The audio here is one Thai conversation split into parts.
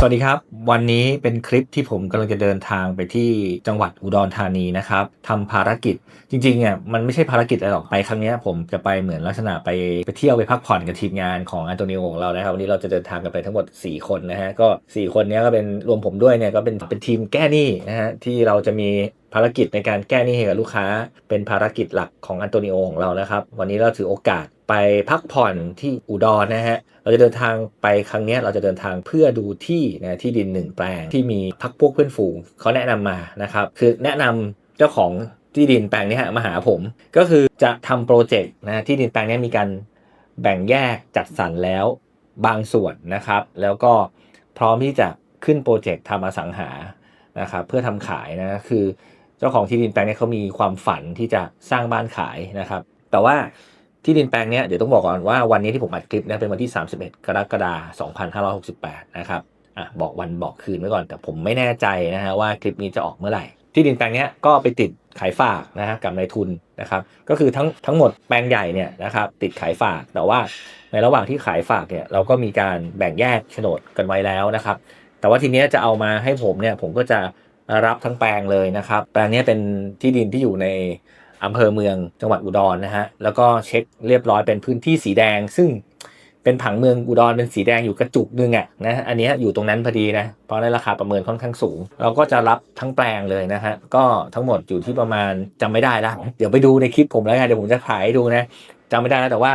สวัสดีครับ วันนี้เป็นคลิปที่ผมกำลังจะเดินทางไปที่จังหวัดอุดรธานีนะครับทำภารกิจจริงๆเนี่ยมันไม่ใช่ภารกิจอะไรหรอกไปครั้งนี้ผมจะไปเหมือนลักษณะไปไปเที่ยวไปพักผ่อนกับทีมงานของอันโตนิโอของเรานะครับวันนี้เราจะเดินทางกันไปทั้งหมด 4 คนนะฮะก็ 4 คนนี้ก็เป็นรวมผมด้วยเนี่ยก็เป็นเป็นทีมแก้หนี้นะฮะที่เราจะมีภารกิจในการแก้หนี้ให้กับลูกค้า เป็นภารกิจหลักของอันโตนิโอของเรานะครับวันนี้เราถือโอกาส ไปพักผ่อนที่อุดรนะฮะ เราจะเดินทางไปครั้งนี้เราจะเดินทางเพื่อดูที่นะที่ดินหนึ่งแปลงที่มีพักพวกเพื่อนฝูงเขาแนะนำมานะครับ คือแนะนำเจ้าของที่ดินแปลงนี้ยมาหาผม ก็คือจะทำโปรเจกต์นะที่ดินแปลงนี้มีการแบ่งแยกจัดสรรแล้วบางส่วนนะครับ แล้วก็พร้อมที่จะขึ้นโปรเจกต์ทำอสังหานะครับเพื่อทำขายนะคือ เจ้าของที่ดินแปลงนี้เขามีความฝันที่จะสร้างบ้านขายนะครับ แต่ว่า ที่ดินแปลงนี้เดี๋ยวต้องบอกก่อนว่าวันนี้ที่ผมอัดคลิปเนี่ยเป็นวันที่ 31 กรกฎาคม2568 นะครับอะบอกวันบอกคืนไว้ก่อนแต่ผมไม่แน่ใจนะฮะว่าคลิปนี้จะออกเมื่อไหร่ ที่ดินแปลงนี้ก็ไปติดขายฝากนะฮะกับนายทุนนะครับก็คือทั้งทั้งหมดแปลงใหญ่เนี่ยนะครับติดขายฝากแต่ว่าในระหว่างที่ขายฝากเนี่ยเราก็มีการแบ่งแยกโฉนดกันไว้แล้วนะครับ แต่ว่าทีนี้จะเอามาให้ผมเนี่ยผมก็จะรับทั้งแปลงเลยนะครับ แปลงนี้เป็นที่ดินที่อยู่ใน อำเภอเมืองจังหวัดอุดรนะฮะแล้วก็เช็คเรียบร้อยเป็นพื้นที่สีแดง ซึ่งเป็นผังเมืองอุดรเป็นสีแดงอยู่กระจุกนึงอะนะอันนี้อยู่ตรงนั้นพอดีนะเพราะในราคาประเมินค่อนข้างสูง เราก็จะรับทั้งแปลงเลยนะฮะก็ทั้งหมดอยู่ที่ประมาณจำไม่ได้ล้วเดี๋ยวไปดูในคลิปผมแล้วกันเดี๋ยวผมจะขายให้ดูนะจำไม่ได้แล้วแต่ว่า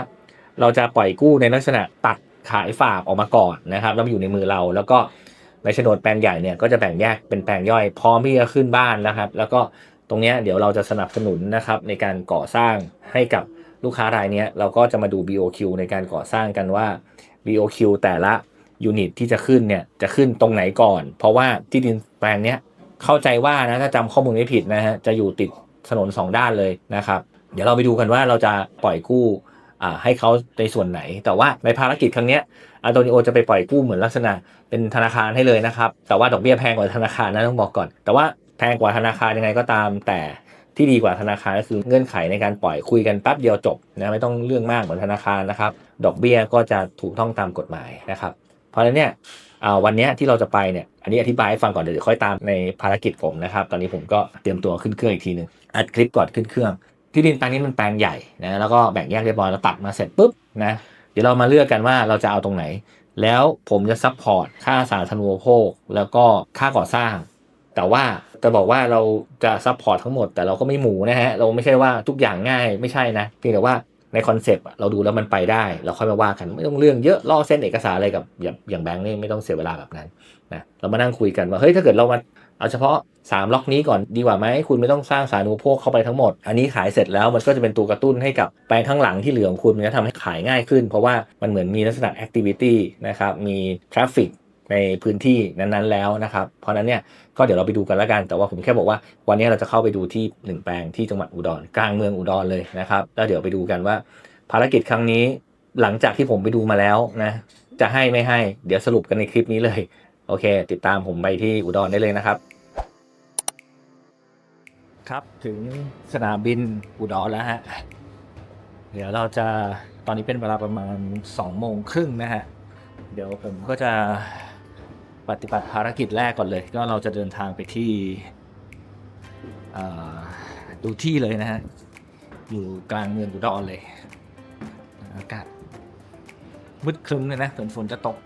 เราจะปล่อยกู้ในลักษณะตัดขายฝากออกมาก่อนนะครับแล้วอยู่ในมือเราแล้วก็ในโฉนดแปลงใหญ่เนี่ยก็จะแบ่งแยกเป็นแปลงย่อยพร้อมที่จะขึ้นบ้านนะครับ แล้วก็ รงนี้เดี๋ยวเราจะสนับสนุนนะครับในการก่อสร้างให้กับลูกค้ารายนี้เราก็จะมาดู BOQ ในการก่อสร้างกันว่า BOQ แต่ละยูนิตที่จะขึ้นเนี่ยจะขึ้นตรงไหนก่อน เพราะว่าที่ดินแปลงนี้เข้าใจว่านะถ้าจำข้อมูลไม่ผิดนะฮะจะอยู่ติดถนนสองด้านเลยนะครับ เดี๋ยวเราไปดูกันว่าเราจะปล่อยกู้อ่าให้เขาในส่วนไหน แต่ว่าในภารกิจครั้งนี้อันโตนิโอจะไปปล่อยกู้เหมือนลักษณะเป็นธนาคารให้เลยนะครับ แต่ว่าดอกเบี้ยแพงกว่าธนาคารนะต้องบอกก่อน แต่ว่า แพงกว่าธนาคารยังไงก็ตาม แต่ที่ดีกว่าธนาคารก็คือเงื่อนไขในการปล่อยคุยกันแป๊บเดียวจบนะไม่ต้องเรื่องมากเหมือนธนาคารนะครับ ดอกเบี้ยก็จะถูกต้องตามกฎหมายนะครับ เพราะฉะนั้นเนี่ยวันนี้ที่เราจะไปเนี่ยอันนี้อธิบายให้ฟังก่อนเดี๋ยวค่อยตามในภารกิจผมนะครับ ตอนนี้ผมก็เตรียมตัวขึ้นเครื่องอีกทีหนึ่งอัดคลิปก่อนขึ้นเครื่อง ที่ดินแปลงนี้มันแปลงใหญ่นะแล้วก็แบ่งแยกเรียบร้อยแล้วตัดมาเสร็จปุ๊บนะเดี๋ยวเรามาเลือกกันว่าเราจะเอาตรงไหน แล้วผมจะซัพพอร์ตค่าสาธารณูปโภคแล้วก็ค่าก่อสร้าง แต่ว่าจะบอกว่าเราจะซัพพอร์ตทั้งหมด แต่เราก็ไม่หมูนะฮะ เราไม่ใช่ว่าทุกอย่างง่ายไม่ใช่นะเพียงแต่ว่าในคอนเซปต์เราดูแล้วมันไปได้เราค่อยมาว่ากันไม่ต้องเรื่องเยอะล่อเส้นเอกสารอะไรกับอย่างแบงค์นี่ไม่ต้องเสียเวลาแบบนั้นนะเรามานั่งคุยกันว่าเฮ้ยถ้าเกิดเรามาเอาเฉพาะ 3 ล็อกนี้ก่อนดีกว่าไหมคุณไม่ต้องสร้างสารณูโภคเข้าไปทั้งหมด อันนี้ขายเสร็จแล้วมันก็จะเป็นตัวกระตุ้นให้กับแปลงข้างหลังที่เหลือของคุณมันจะทำให้ขายง่ายขึ้น เพราะว่ามันเหมือนมีลักษณะแอคทิวิตี้นะครับมีทราฟฟิก ในพื้นที่นั้นๆแล้วนะครับ เพราะนั้นเนี่ยก็เดี๋ยวเราไปดูกันล้วกัน แต่ว่าผมแค่บอกว่าวันนี้เราจะเข้าไปดูที่หนึ่งแปลงที่จังหวัดอุดรกลางเมืองอุดรเลยนะครับแล้วเดี๋ยวไปดูกันว่า ภารกิจครั้งนี้หลังจากที่ผมไปดูมาแล้วนะจะให้ไม่ให้ เดี๋ยวสรุปกันในคลิปนี้เลย โอเค ติดตามผมไปที่อุดรได้เลยนะครับ ครับถึงสนามบินอุดรแล้วฮะเดี๋ยวเราจะตอนนี้เป็นเวลาประมาณ2โมงครึ่งนะฮะเดี๋ยวผมก็จะ ปฏิบัติภารกิจแรกก่อนเลย ก็เราจะเดินทางไปที่ดูที่เลยนะฮะ อยู่กลางเมืองอุดรเลย อากาศมืดครึ้มเลยนะฝนฝนจะตก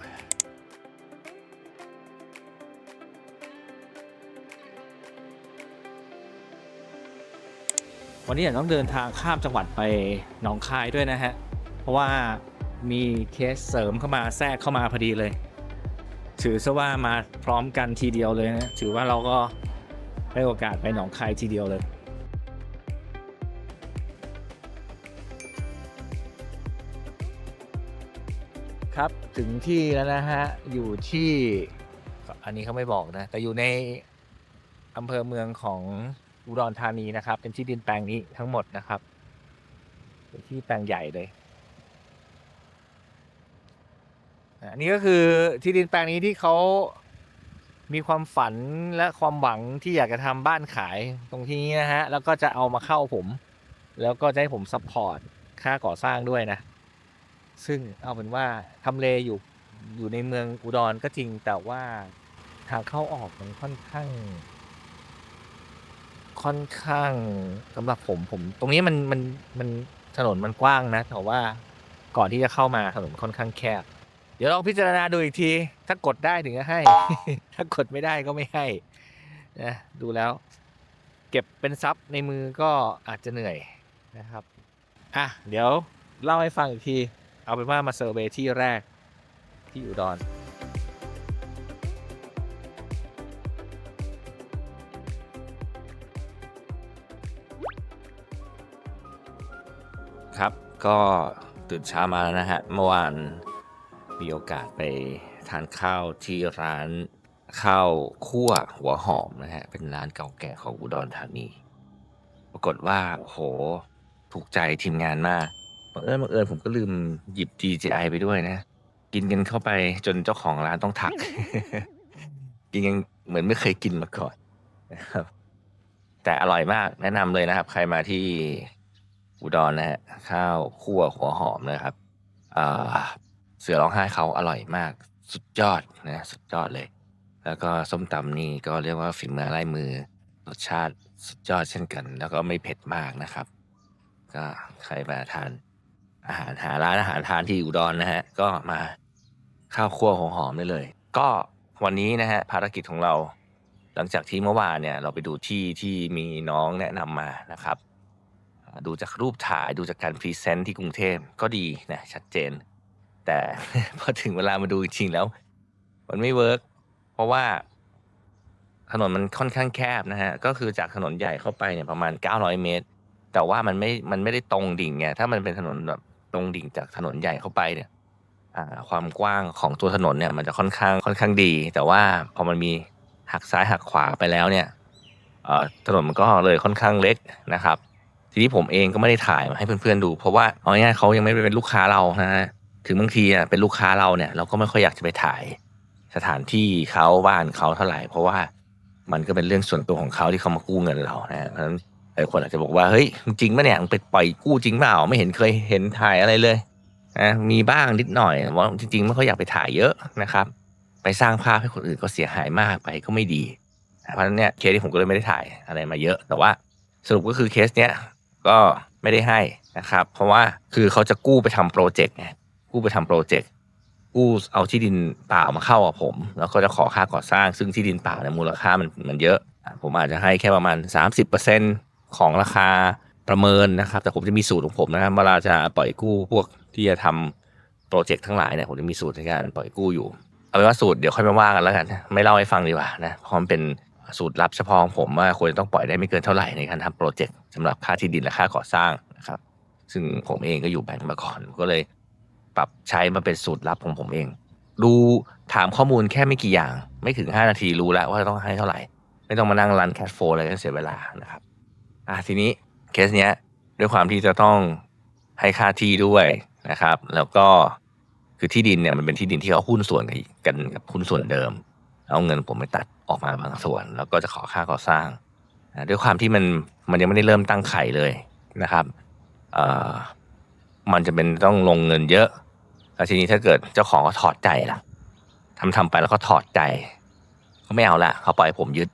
วันนี้อยาต้องเดินทางข้ามจังหวัดไปหนองคายด้วยนะฮะ เพราะว่ามีเคสเสริมเข้ามาแทรกเข้ามาพอดีเลย ถือซะว่ามาพร้อมกันทีเดียวเลยนะ ถือว่าเราก็ได้โอกาสไปหนองคายทีเดียวเลย ครับถึงที่แล้วนะฮะ อยู่ที่อันนี้เขาไม่บอกนะ แต่อยู่ในอำเภอเมืองของอุดรธานีนะครับ เป็นที่ดินแปลงนี้ทั้งหมดนะครับ เป็นที่แปลงใหญ่เลย อันนี้ก็คือที่ดินแปลงนี้ที่เขามีความฝันและความหวังที่อยากจะทำบ้านขายตรงที่นี้นะฮะ แล้วก็จะเอามาเข้าผม แล้วก็จะให้ผมซัพพอร์ตค่าก่อสร้างด้วยนะ ซึ่งเอาเป็นว่าทำเลอยู่อยู่ในเมืองอุดรก็จริง แต่ว่าทางเข้าออกมันค่อนข้าง ค่อนข้างสำหรับผมผม ตรงนี้มันมันมันถนนมันกว้างนะแต่ว่าก่อนที่จะเข้ามาถนนค่อนข้างแคบ เดี๋ยวลองพิจารณาดูอีกที ถ้ากดได้ถึงจะให้ ถ้ากดไม่ได้ก็ไม่ให้นะดูแล้ว เก็บเป็นซับในมือก็อาจจะเหนื่อยนะครับอะเดี๋ยวเล่าให้ฟังอีกที เอาเป็นว่ามาเซอร์เวย์ที่แรกที่อุดรครับ ก็ตื่นเช้ามาแล้วนะฮะ เมื่อวาน มีโอกาสไปทานข้าวที่ร้านข้าวคั่วหัวหอมนะฮะ เป็นร้านเก่าแก่ของอุดรธานี ปรากฏว่าโอ้โห ถูกใจทีมงานมากบังเอิญบังเอิญผมก็ลืมหยิบ DJI ไปด้วยนะ กินกันเข้าไปจนเจ้าของร้านต้องทัก กินยังเหมือนไม่เคยกินมาก่อนนะครับ แต่อร่อยมากแนะนำเลยนะครับ ใครมาที่อุดรนะฮะข้าวคั่วหัวหอมนะครับอ่า เสือร้องไห้เขาอร่อยมากสุดยอดนะสุดยอดเลย แล้วก็ส้มตำนี่ก็เรียกว่าฝีมือลายมือรสชาติสุดยอดเช่นกัน แล้วก็ไม่เผ็ดมากนะครับ ก็ใครมาทานอาหารหาร้านอาหารทานที่อุดรนะฮะก็มาข้าวคั่วหัวหอมได้เลย ก็วันนี้นะฮะภารกิจของเรา หลังจากที่เมื่อวานเนี่ยเราไปดูที่ที่มีน้องแนะนำมานะครับ ดูจากรูปถ่ายดูจากการพรีเซนต์ที่กรุงเทพก็ดีนะชัดเจน แต่พอถึงเวลามาดูจริงแล้ว มันไม่เวิร์กเพราะว่าถนนมันค่อนข้างแคบนะฮะ ก็คือจากถนนใหญ่เข้าไปเนี่ยประมาณ 900 เมตร แต่ว่ามันไม่ มันไม่ได้ตรงดิ่งไง ถ้ามันเป็นถนนแบบตรงดิ่งจากถนนใหญ่เข้าไปเนี่ย อ่า ความกว้างของตัวถนนเนี่ย มันจะค่อนข้าง ค่อนข้างดี แต่ว่าพอมันมีหักซ้ายหักขวาไปแล้วเนี่ยเอ่อถนนมันก็เลยค่อนข้างเล็กนะครับ ทีนี้ผมเองก็ไม่ได้ถ่ายมาให้เพื่อนๆดู เพราะว่าเอาง่ายๆเขายังไม่ได้เป็นลูกค้าเรานะฮะ ถึงบางทีอะเป็นลูกค้าเราเนี่ยเราก็ไม่ค่อยอยากจะไปถ่ายสถานที่เขาบ้านเขาเท่าไหร่เพราะว่ามันก็เป็นเรื่องส่วนตัวของเขาที่เขามากู้เงินเรานะเพราะฉะนั้นหลายคนอาจจะบอกว่าเฮ้ยจริงปะเนี่ยมึงไปปล่อยกู้จริงเปล่าไม่เห็นเคยเห็นถ่ายอะไรเลยนะมีบ้างนิดหน่อยว่าจริงๆไม่ค่อยอยากไปถ่ายเยอะนะครับ ไปสร้างภาพให้คนอื่นก็เสียหายมากไปก็ไม่ดี เพราะฉะนั้นเนี่ยเคสที่ผมก็เลยไม่ได้ถ่ายอะไรมาเยอะ แต่ว่าสรุปก็คือเคสเนี้ยก็ไม่ได้ให้นะครับ เพราะว่าคือเขาจะกู้ไปทำโปรเจกต์ไง กู้ไปทำโปรเจกต์กู้เอาที่ดินเปล่ามาเข้ากับผม แล้วก็จะขอค่าก่อสร้าง ซึ่งที่ดินเปล่าเนี่ยมูลค่ามันมันเยอะ ผมอาจจะให้แค่ประมาณ 30%ของราคาประเมินนะครับ แต่ผมจะมีสูตรของผมนะครับเวลาจะปล่อยกู้พวกที่จะทำโปรเจกต์ทั้งหลายเนี่ยผมจะมีสูตรในการปล่อยกู้อยู่ เอาเป็นว่าสูตรเดี๋ยวค่อยมาว่ากันแล้วกัน ไม่เล่าให้ฟังดีกว่านะเพราะมันเป็นสูตรลับเฉพาะของผมว่าควรจะต้องปล่อยได้ไม่เกินเท่าไหร่ในการทำโปรเจกต์สำหรับค่าที่ดินและค่าก่อสร้างนะครับ ซึ่งผมเองก็อยู่แบงก์มาก่อนก็เลย ปรับใช้มาเป็นสูตรลับของผมเอง ดูถามข้อมูลแค่ไม่กี่อย่าง ไม่ถึง 5 นาทีรู้แล้วว่าต้องให้เท่าไหร่ ไม่ต้องมานั่งรันแคชโฟอะไรก็เสียเวลานะครับอะทีนี้เคสเนี้ยด้วยความที่จะต้องให้ค่าที่ด้วยนะครับ แล้วก็คือที่ดินเนี่ยมันเป็นที่ดินที่เขาหุ้นส่วนกันกับหุ้นส่วนเดิม เอาเงินผมไปตัดออกมาบางส่วน แล้วก็จะขอค่าก่อสร้างด้วยความที่มันมันยังไม่ได้เริ่มตั้งไข่เลยนะครับอ่อมันจะเป็นต้องลงเงินเยอะ แล้วทีนี้ถ้าเกิดเจ้าของเขาถอดใจล่ะทำทำไปแล้วก็ถอดใจเขาไม่เอาละเขาปล่อยผมยึด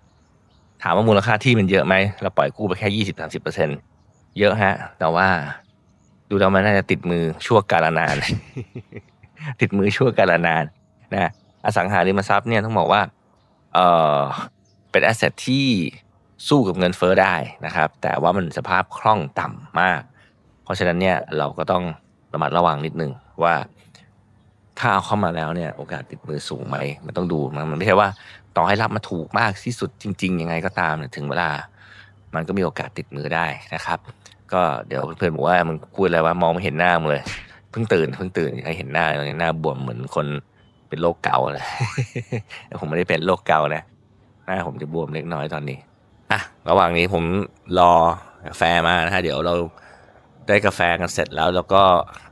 ถามว่ามูลค่าที่มันเยอะไหมเราปล่อยกู้ไปแค่ยี่สิบสามสิบเปอร์เซ็นเยอะฮะ แต่ว่าดูแล้วมันน่าจะติดมือชั่วกาลนาน ติดมือชั่วกาลนานนะอสังหาริมทรัพย์เนี่ยต้องบอกว่าเออเป็นแอสเซทที่สู้กับเงินเฟ้อได้นะครับ แต่ว่ามันสภาพคล่องต่ำมาก เพราะฉะนั้นเนี่ยเราก็ต้องระมัดระวังนิดนึงว่า ถ้าเอาเข้ามาแล้วเนี่ยโอกาสติดมือสูงไหมมันต้องดูมันมันไม่ใช่ว่า ต่อให้รับมาถูกมากที่สุดจริง ๆ ยังไงก็ตามเนี่ยถึงเวลา มันก็มีโอกาสติดมือได้นะครับ ก็เดี๋ยวเพื่อนๆบอกว่ามึงพูดอะไรว่ามองไม่เห็นหน้ามึงเลยเพิ่งตื่นเพิ่งตื่นให้เห็นหน้าเลยหน้าบวมเหมือนคนเป็นโรคเกาเลยผมไม่ได้เป็นโรคเกานะหน้าผมจะบวมเล็กน้อยตอนนี้อะระหว่างนี้ผมรอกาแฟมานะฮะเดี๋ยวเราได้กาแฟกันเสร็จแล้ว แล้วก็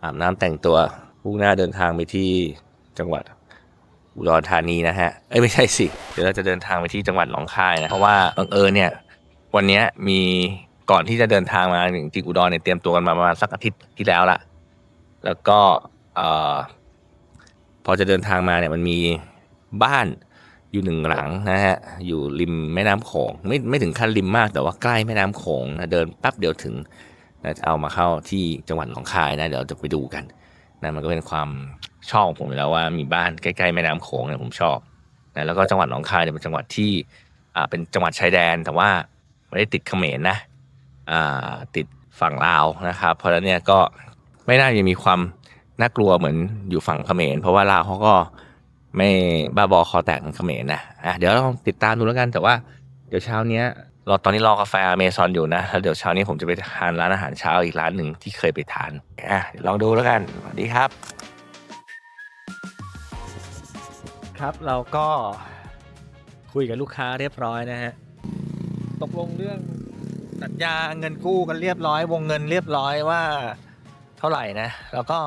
อาบน้ำแต่งตัว พุ่งหน้าเดินทางไปที่จังหวัดอุดรธานีนะฮะ เอ้ยไม่ใช่สิ เดี๋ยวเราจะเดินทางไปที่จังหวัดหนองคายนะ เพราะว่าบังเอิญเนี่ย วันนี้มีก่อนที่จะเดินทางมาถึงจริงอุดรเนี่ยเตรียมตัวกันมาประมาณสักอาทิตย์ที่แล้วละ แล้วก็เอ่อพอจะเดินทางมาเนี่ยมันมีบ้านอยู่หนึ่งหลังนะฮะ อยู่ริมแม่น้ำโขงไม่ไม่ถึงขั้นริมมาก แต่ว่าใกล้แม่น้ำโขงนะเดินแป๊บเดียวถึงนะจะเอามาเข้าที่จังหวัดหนองคายนะเดี๋ยวจะไปดูกัน นะมันก็เป็นความชอบของผมแล้วว่ามีบ้านใกล้ๆแม่น้ำโขงเนี่ยผมชอบนะแล้วก็จังหวัดหนองคายเนี่ยเป็นจังหวัดที่อ่าเป็นจังหวัดชายแดนแต่ว่าไม่ได้ติดเขมรนะอ่าติดฝั่งลาวนะครับ เพราะฉะนั้นเนี่ยก็ไม่น่าจะมีความน่ากลัวเหมือนอยู่ฝั่งเขมรเพราะว่าลาวเขาก็ไม่บ้าบอคอแตกเหมือนเขมรนะอะเดี๋ยวลองติดตามดูแล้วกันแต่ว่าเดี๋ยวเช้าเนี้ย เรอตอนนี้รอกาแฟอเมซอนอยู่นะแล้วเดี๋ยวเช้านี้ผมจะไปทานร้านอาหารเช้าอีกร้านหนึ่งที่เคยไปทานอะลองดูแล้วกันสวัสดีครับ ครับเราก็คุยกับลูกค้าเรียบร้อยนะฮะตกลงเรื่องสัญญาเงินกู้กันเรียบร้อย วงเงินเรียบร้อยว่าเท่าไหร่นะ แล้วก็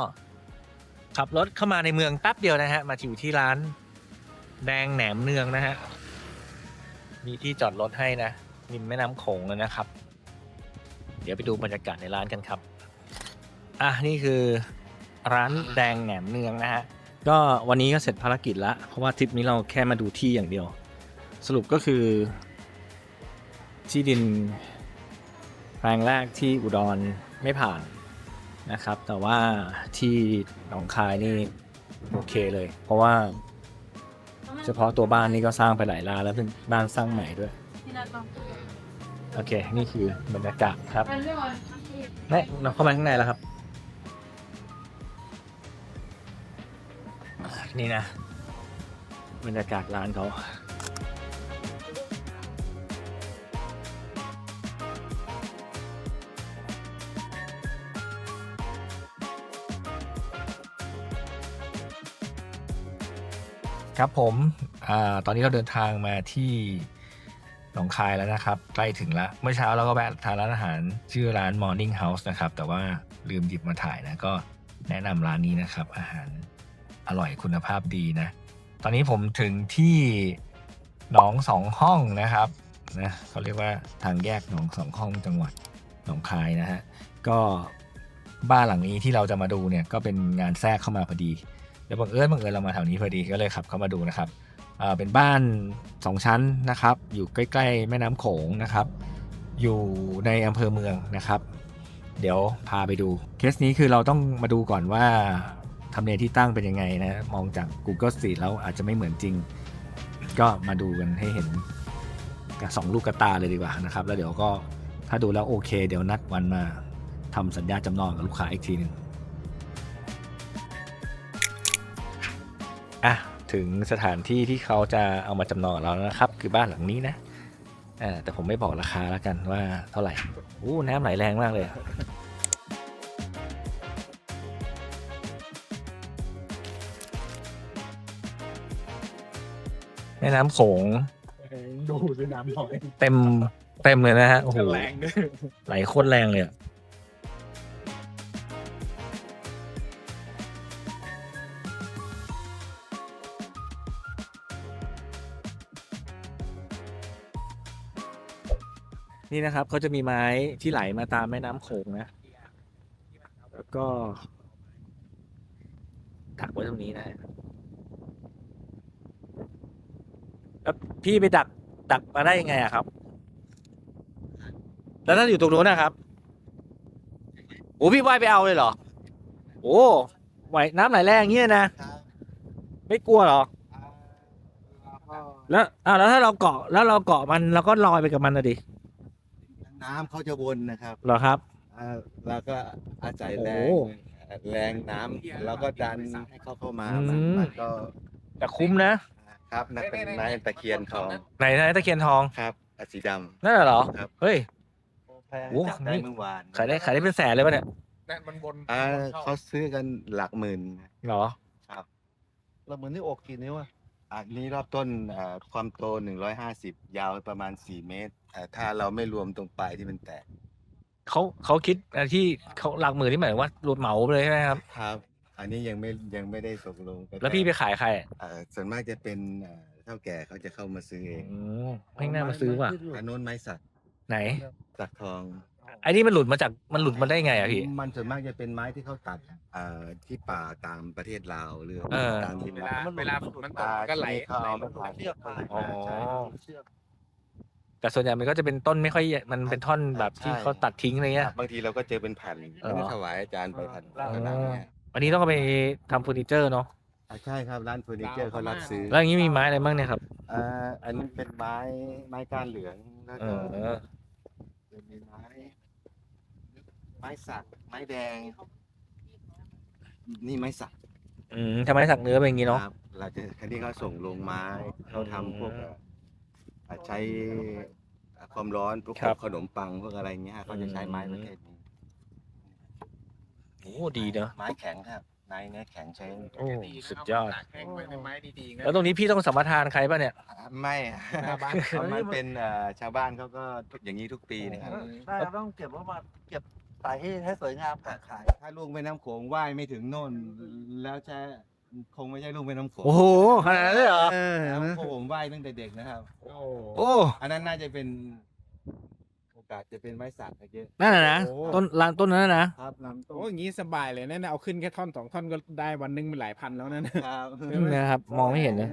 ขับรถเข้ามาในเมืองแป๊บเดียวนะฮะ มาอยู่ที่ร้านแดงแหนมเนืองนะฮะ มีที่จอดรถให้นะ ริมแม่น้ำโขงเลยนะครับ เดี๋ยวไปดูบรรยากาศในร้านกันครับ อะนี่คือร้านแดงแหนมเนืองนะฮะ ก็วันนี้ก็เสร็จภารกิจละเพราะว่าทริปนี้เราแค่มาดูที่อย่างเดียว สรุปก็คือ ที่ดินแปลงแรกที่อุดรไม่ผ่านนะครับ แต่ว่าที่หนองคายนี่โอเคเลย เพราะว่า เฉพาะตัวบ้านนี่ก็สร้างไปหลายล้านแล้วเป็นบ้านสร้างใหม่ด้วย โอเค นี่คือบรรยากาศครับนี่เราเข้ามาข้างในแล้วครับ นี่นะ บรรยากาศร้านเขาครับผมอาตอนนี้เราเดินทางมาที่ หนองคายแล้วนะครับ ใกล้ถึงแล้วเมื่อเช้าเราก็แวะทานร้านอาหาร ชื่อร้าน Morning House นะครับ แต่ว่าลืมหยิบมาถ่ายนะ ก็แนะนำร้านนี้นะครับ อาหารอร่อยคุณภาพดีนะ ตอนนี้ผมถึงที่หนองสองห้องนะครับนะเขาเรียกว่าทางแยกหนองสองห้องจังหวัดหนองคายนะฮะก็บ้านหลังนี้ที่เราจะมาดูเนี่ยก็เป็นงานแทรกเข้ามาพอดีแล้วบังเอิญบังเอิญเรามาแถวนี้พอดีก็เลยขับเข้ามาดูนะครับ เป็นบ้านสองชั้นนะครับ อยู่ใกล้ ๆ แม่น้ำโขงนะครับ อยู่ในอำเภอเมืองนะครับ เดี๋ยวพาไปดู เคสนี้คือเราต้องมาดูก่อนว่าทำเลที่ตั้งเป็นยังไงนะ มองจาก Google Street แล้วอาจจะไม่เหมือนจริง ก็มาดูกันให้เห็นกับสองลูกกระตาเลยดีกว่านะครับ แล้วเดี๋ยวก็ถ้าดูแล้วโอเค เดี๋ยวนัดวันมาทำสัญญาจำนองกับลูกค้าอีกทีหนึ่งอะ ถึงสถานที่ที่เขาจะเอามาจำนองกับเราแล้วนะครับ คือบ้านหลังนี้นะอ่าแต่ผมไม่บอกราคาแล้วกันว่าเท่าไหร่อู้น้ำไหลแรงมากเลยแม่น้ำโขงดูด้วยน้ำหน่อยเต็มเต็มเลยนะฮะโอ้โหแรงด้วยไหลโคตรแรงเลยอะ นี่นะครับเขาจะมีไม้ที่ไหลมาตามแม่น้ำโขงนะ แล้วก็ถักไว้ตรงนี้นะฮะแล้วพี่ไปดักดักมาได้ยังไงอะครับ แล้วถ้าอยู่ตรงนู้นนะครับ โอ้พี่ว่ายไปเอาเลยเหรอ โอ้ไหวน้ำไหลแรงเงี้ยนะ ไม่กลัวเหรอ แล้วอ้าวแล้วถ้าเราเกาะแล้วเราเกาะมันเราก็ลอยไปกับมันนะดิ น้ำเขาจะวนนะครับเหรอครับ อ่าแล้วก็อาศัยแรโอ้งแรงน้ำแล้วก็ดันให้เขาเข้ามาอืมมันมันก็แต่คุ้มนะครับนั่นเป็นไม้ตะเคียนทองไหนไหนตะเคียนทองครับอะสีดนั่นน่ะเหรอครับเฮ้ยำโอ้จับได้นี่เมื่อวานขายได้ขายได้เป็นแสนเลยป่ะเนี่ยนั่นมันบนอ่าเขาซื้อกันหลักหมื่น เหรอ เราเหมือนที่อกกี่นิ้วอะ อันนี้รอบต้นอ่าความโต 150 ยาวประมาณ 4 เมตรอ่าถ้าเราไม่รวมตรงปลายที่มันแตกเขาเขาคิดอะไรที่เขาหลักหมื่นที่หมายถึงว่ารวมเหมาไปเลยใช่ไหมครับ ครับ อันนี้ยังไม่ยังไม่ได้ตกลงกันแล้วพี่ไปขายใครอะอ่าส่วนมากจะเป็นอ่าเท่าแก่เขาจะเข้ามาซื้อเองอืมไม่น่ามาซื้อว่ะอันโน้นไม้สักไหน สักทอง ไอ้นี่มันหลุดมาจากมันหลุดมาได้ไงอะพี่ มันส่วนมากจะเป็นไม้ที่เขาตัดเอ่อที่ป่าตามประเทศลาวหรือเออ ตามที่เวลาเวลาฝนมันตกมันก็ไหลเขาเอาไหลลมางตัดเชือกมาอ๋อใช่เชือก แต่ส่วนใหญ่มันก็จะเป็นต้นไม่ค่อยใหญ่มันเป็นท่อนแบบที่เขาตัดทิ้งอะไรเงี้ย บางทีเราก็เจอเป็นแผ่นอ๋อแล้วก็ถวายอาจารย์ไปแผ่นอ๋อ ขนาดเนี้ยอันนี้ต้องเอาไปทำเฟอร์นิเจอร์เนาะอะใช่ครับร้านเฟอร์นิเจอร์เขารับซื้อแล้วอย่างนี้มีไม้อะไรบ้างเนี่ยครับอ่าอันนี้เป็นไม้ไม้ก้านเหลืองแล้วเอก็อจะมี ไม้ไม้สักไม้แดง นี่ไม้สักอืมทำไมสักเนื้อเป็นอย่างนี้เนาะ ครับเราจะคันนี้เขาส่งลงไม้เขาทำพวกอืมอะใช้ความร้อนพวกครับขนมปังพวกอะไรเงี้ยเขาจะใช้ไม้ประเภทนี้โอ้ดีเนาะไม้แข็งครับ ไม้เนื้อแข็งใช้โอ้สุดยอดตากแห้งไว้ในไม้ดีๆแล้วตรงนี้พี่ต้องสัมปทานใครป่ะเนี่ยอะไม่อะหน้าบ้านเพราะมันเป็นเอ่อชาวบ้านเขาก็อย่างนี้ทุกปีนะครับได้ครับต้องเก็บว่ามาเก็บใส่ให้ให้สวยงามก่อนขาย ถ้าลูกแม่น้ำโขงว่ายไม่ถึงโน่น แล้วจะคงไม่ใช่ลูกแม่น้ำโขงโอ้โหขนาดนั้นเลยเหรอ เออพวกผมว่ายตั้งแต่เด็กนะครับ โอ้ โอ้ อันนั้นน่าจะเป็นโอกาสจะเป็นไม้สักเยอะ นั่นน่ะนะต้นลานต้นนั้นนะนะครับลำต้โอ้นอย่างนี้สบายเลยนั่นเอาขึ้นแค่ท่อนสองท่อนก็ได้วันหนึงเป็นหลายพันแล้วนั่น ครับนะครับ มองไม่เห็นนะ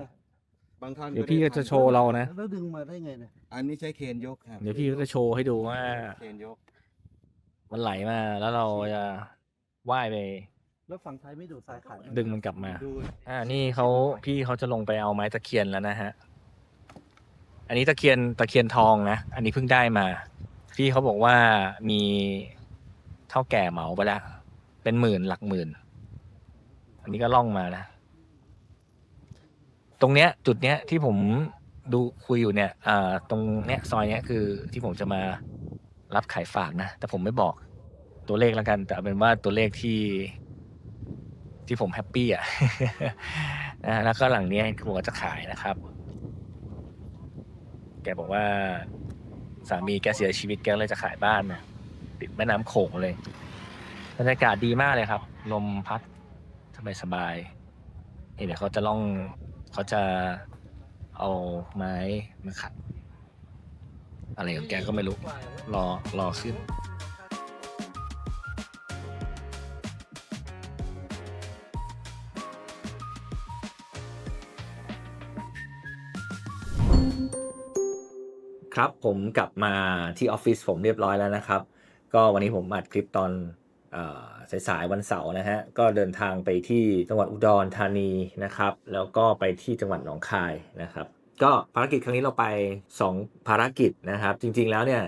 บางท่อนเดี๋ยวพี่ก็จะโชว์เรานะ แล้วดึงมาได้ไงเนี่ยอันนี้ใช้เคนยกครับเดี๋ยวพี่ก็จะโชว์ให้ดูว่า เคนยกมันไหลมาแล้วเราจะว่ายไป แล้วฝั่งไทยไม่ดูดทรายขายดึงมันกลับมา ดูอ่า นี่เขาพี่เขาจะลงไปเอาไม้ตะเคียนแล้วนะฮะ อันนี้ตะเคียนตะเคียนทองนะ อันนี้เพิ่งได้มา พี่เขาบอกว่ามีเท่าแก่เหมาไปแล้วเป็นหมื่นหลักหมื่น อันนี้ก็ล่องมานะ ตรงเนี้ย จุดเนี้ยที่ผมดูคุยอยู่เนี่ยอ่าตรงเนี้ยซอยเนี้ยคือที่ผมจะมารับขายฝากนะ แต่ผมไม่บอกตัวเลขแล้วกัน แต่เอาเป็นว่าตัวเลขที่ ที่ผมแฮปปี้อะนะแล้วก็หลังเนี้ยผมก็จะขายนะครับ แกบอกว่า สามีแกเสียชีวิตแกเลยจะขายบ้านนะติดแม่น้ำโขงเลยบรรยากาศดีมากเลยครับลมพัดสบายสบายเดี๋ยวเขาจะล่องเขาจะเอาไม้มาขัด อะไรของแกก็ไม่รู้ รอรอขึ้น ครับผมกลับมาที่ออฟฟิศผมเรียบร้อยแล้วนะครับ ก็วันนี้ผมอัดคลิปตอนสายๆวันเสาร์นะฮะก็เดินทางไปที่จังหวัดอุดรธานีนะครับ แล้วก็ไปที่จังหวัดหนองคายนะครับ ก็ภารกิจครั้งนี้เราไป 2 ภารกิจนะครับ จริงๆแล้วเนี่ย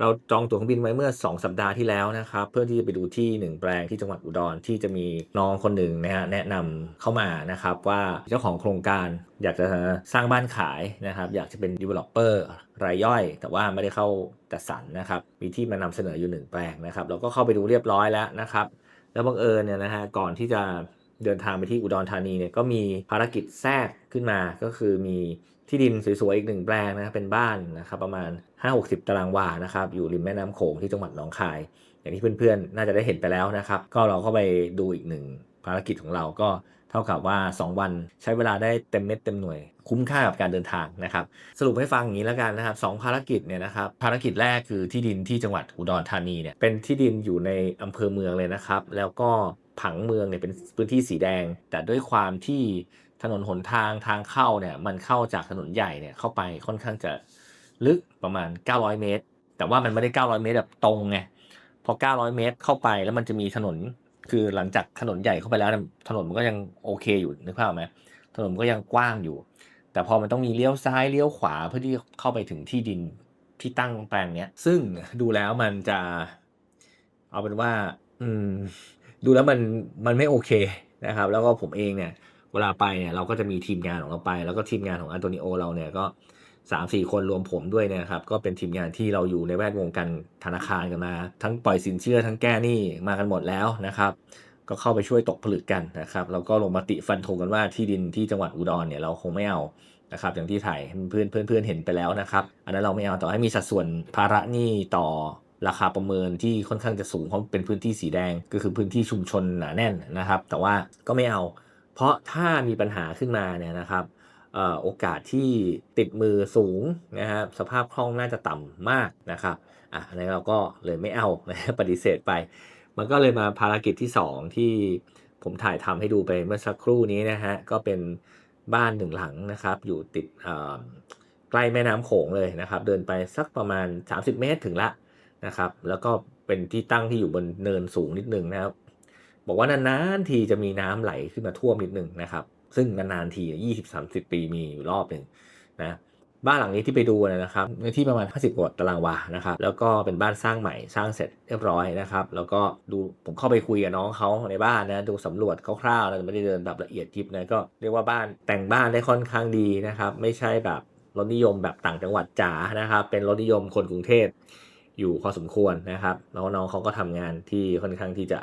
เราจองตั๋วเครื่องบินไว้เมื่อ 2 สัปดาห์ที่แล้วนะครับ เพื่อที่จะไปดูที่หนึ่งแปลงที่จังหวัดอุดรที่จะมีน้องคนหนึ่งนะฮะแนะนำเข้ามานะครับว่าเจ้าของโครงการอยากจะสร้างบ้านขายนะครับ อยากจะเป็น developer รายย่อย แต่ว่าไม่ได้เข้าจัดสรรนะครับ มีที่มานำเสนออยู่หนึ่งแปลงนะครับ เราก็เข้าไปดูเรียบร้อยแล้วนะครับ แล้วบังเอิญเนี่ยนะฮะก่อนที่จะเดินทางไปที่อุดรธานีเนี่ยก็มีภารกิจแทรกขึ้นมาก็คือมี ที่ดินสวยๆ อีกหนึ่งแปลงนะครับเป็นบ้านนะครับประมาณ 5-60 ตารางวานะครับอยู่ริมแม่น้ำโขงที่จังหวัดหนองคาย อย่างที่เพื่อนๆ น่าจะได้เห็นไปแล้วนะครับ ก็เราก็ไปดูอีกหนึ่งภารกิจของเราก็เท่ากับว่า 2 วันใช้เวลาได้เต็มเม็ดเต็มหน่วย คุ้มค่ากับการเดินทางนะครับ สรุปให้ฟังอย่างนี้แล้วกันนะครับสองภารกิจเนี่ยนะครับภารกิจแรกคือที่ดินที่จังหวัดอุดรธานีเนี่ยเป็นที่ดินอยู่ในอำเภอเมืองเลยนะครับ แล้วก็ผังเมืองเนี่ยเป็นพื้นที่สีแดง แต่ด้วยความที่ ถนนหนทางทางเข้าเนี่ยมันเข้าจากถนนใหญ่เนี่ยเข้าไปค่อนข้างจะลึกประมาณ 900 เมตร แต่ว่ามันไม่ได้ 900 เมตรแบบตรงไงพอ 900 เมตรเข้าไปแล้วมันจะมีถนนคือหลังจากถนนใหญ่เข้าไปแล้ว ถนนมันก็ยังโอเคอยู่นึกภาพไหมถนนมันก็ยังกว้างอยู่ แต่พอมันต้องมีเลี้ยวซ้ายเลี้ยวขวาเพื่อที่เข้าไปถึงที่ดินที่ตั้งแปลงเนี้ย ซึ่งดูแล้วมันจะ เอาเป็นว่า อืม ดูแล้วมันมันไม่โอเคนะครับ แล้วก็ผมเองเนี่ย เวลาไปเนี่ยเราก็จะมีทีมงานของเราไป แล้วก็ทีมงานของอันโตนิโอเราเนี่ยก็สามสี่คนรวมผมด้วยเนี่ยครับก็เป็นทีมงานที่เราอยู่ในแวดวงการธนาคารกันมา ทั้งปล่อยสินเชื่อทั้งแก้หนี้มากันหมดแล้วนะครับ ก็เข้าไปช่วยตกผลึกกันนะครับแล้วก็ลงมติฟันธงกันว่าที่ดินที่จังหวัดอุดรเนี่ยเราคงไม่เอานะครับอย่างที่ถ่ายเพื่อนเพื่อนเพื่อนเห็นไปแล้วนะครับอันนั้นเราไม่เอาต่อให้มีสัดส่วนภาระหนี้ต่อราคาประเมินที่ค่อนข้างจะสูงเพราะเป็นพื้นที่สีแดงก็คือพื้นที่ชุมชนหนาแน่นนะครับ แต่ว่าก็ไม่เอา เพราะถ้ามีปัญหาขึ้นมาเนี่ยนะครับโอกาสที่ติดมือสูงนะครับสภาพคล่องน่าจะต่ำมากนะครับอะอันนี้เราก็เลยไม่เอานะปฏิเสธไป มันก็เลยมาภารกิจที่ 2 ที่ผมถ่ายทำให้ดูไปเมื่อสักครู่นี้นะฮะก็เป็นบ้านหนึ่งหลังนะครับอยู่ติดใกล้แม่น้ำโขงเลยนะครับ เดินไปสักประมาณ 30 เมตรถึงละนะครับ แล้วก็เป็นที่ตั้งที่อยู่บนเนินสูงนิดนึงนะครับ บอกว่านานๆทีจะมีน้ำไหลขึ้นมาท่วมนิดนึงนะครับ ซึ่งนานๆทียี่สิบสามสิบปีมีอยู่รอบหนึ่งนะบ้านหลังนี้ที่ไปดูนะครับเนื้อที่ประมาณ 50กว่าตารางวานะครับแล้วก็เป็นบ้านสร้างใหม่สร้างเสร็จเรียบร้อยนะครับแล้วก็ดูผมเข้าไปคุยกับน้องเขาในบ้านนะดูสำรวจคร่าวๆนะไม่ได้เดินแบบละเอียดยิบนะก็เรียกว่าบ้านแต่งบ้านได้ค่อนข้างดีนะครับไม่ใช่แบบรถนิยมแบบต่างจังหวัดจ๋านะครับเป็นรถนิยมคนกรุงเทพอยู่พอสมควรนะครับแล้วน้องเขาก็ทำงานที่ค่อนข้างที่จะ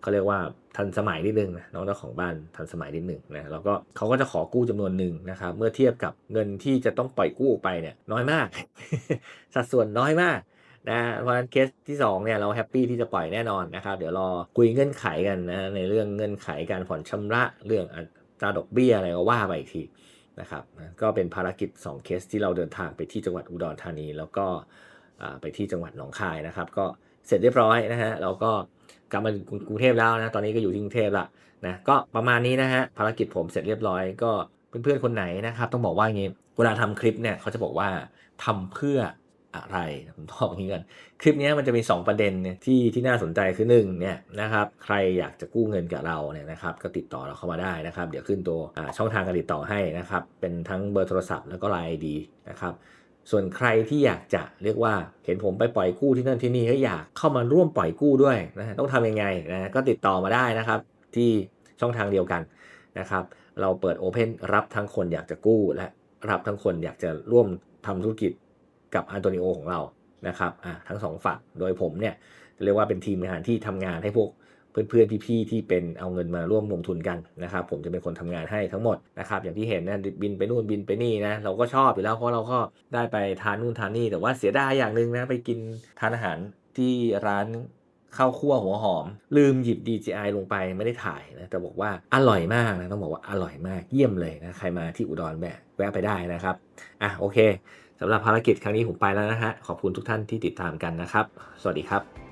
เขาเรียกว่าทันสมัยนิดนึงนะน้องเจ้าของบ้านทันสมัยนิดนึงนะแล้วก็เขาก็จะขอกู้จำนวนหนึ่งนะครับเมื่อเทียบกับเงินที่จะต้องปล่อยกู้ไปเนี่ยน้อยมาก สัดส่วนน้อยมากนะเพราะฉะนั้นเคสที่2เนี่ยเราแฮปปี้ที่จะปล่อยแน่นอนนะครับเดี๋ยวรอคุยเงื่อนไขกันนะในเรื่องเงื่อนไขการผ่อนชำระเรื่องอัตราดอกเบี้ยอะไรก็ว่าไปอีกทีนะครับนะก็เป็นภารกิจ 2 เคสที่เราเดินทางไปที่จังหวัดอุดรธานี แล้วก็ไปที่จังหวัดหนองคายนะครับ ก็เสร็จเรียบร้อยนะฮะเราก็ กลับมากรุงเทพแล้วนะ ตอนนี้ก็อยู่ที่กรุงเทพละนะ ก็ประมาณนี้นะฮะ ภารกิจผมเสร็จเรียบร้อย ก็เพื่อนๆคนไหนนะครับ ต้องบอกว่าอย่างงี้ เวลาทำคลิปเนี่ยเขาจะบอกว่าทำเพื่ออะไรผมบอกอย่างนี้ก่อนคลิปนี้มันจะมี 2 ประเด็นเนี่ยที่ที่น่าสนใจคือ1เนี่ยนะครับใครอยากจะกู้เงินกับเราเนี่ยนะครับก็ติดต่อเราเข้ามาได้นะครับ เดี๋ยวขึ้นตัวช่องทางการติดต่อให้นะครับ เป็นทั้งเบอร์โทรศัพท์แล้วก็ไลน์ดีนะครับ ส่วนใครที่อยากจะเรียกว่าเห็นผมไปปล่อยกู้ที่นั่นที่นี่ก็อยากเข้ามาร่วมปล่อยกู้ด้วยนะต้องทำยังไงนะก็ติดต่อมาได้นะครับ ที่ช่องทางเดียวกันนะครับ เราเปิดโอเพนรับทั้งคนอยากจะกู้ และรับทั้งคนอยากจะร่วมทำธุรกิจกับอันโตนิโอของเรานะครับอะทั้งสองฝั่งโดยผมเนี่ยเรียกว่าเป็นทีมงานที่ทำงานให้พวก เพื่อนๆพี่ๆที่เป็นเอาเงินมาร่วมลงทุนกันนะครับผมจะเป็นคนทำงานให้ทั้งหมดนะครับอย่างที่เห็นนะบินไปนู่นบินไปนี่นะเราก็ชอบอยู่แล้วเพราะเราก็ได้ไปทานนู่นทานนี่แต่ว่าเสียดายอย่างหนึ่งนะไปกินทานอาหารที่ร้านข้าวคั่วหัวหอม ลืมหยิบ DJI ลงไปไม่ได้ถ่ายนะแต่บอกว่าอร่อยมากนะต้องบอกว่าอร่อยมากเยี่ยมเลยนะใครมาที่อุดรแวะแวะไปได้นะครับอะโอเคสำหรับภารกิจครั้งนี้ผมไปแล้วนะฮะขอบคุณทุกท่านที่ติดตามกันนะครับ สวัสดีครับ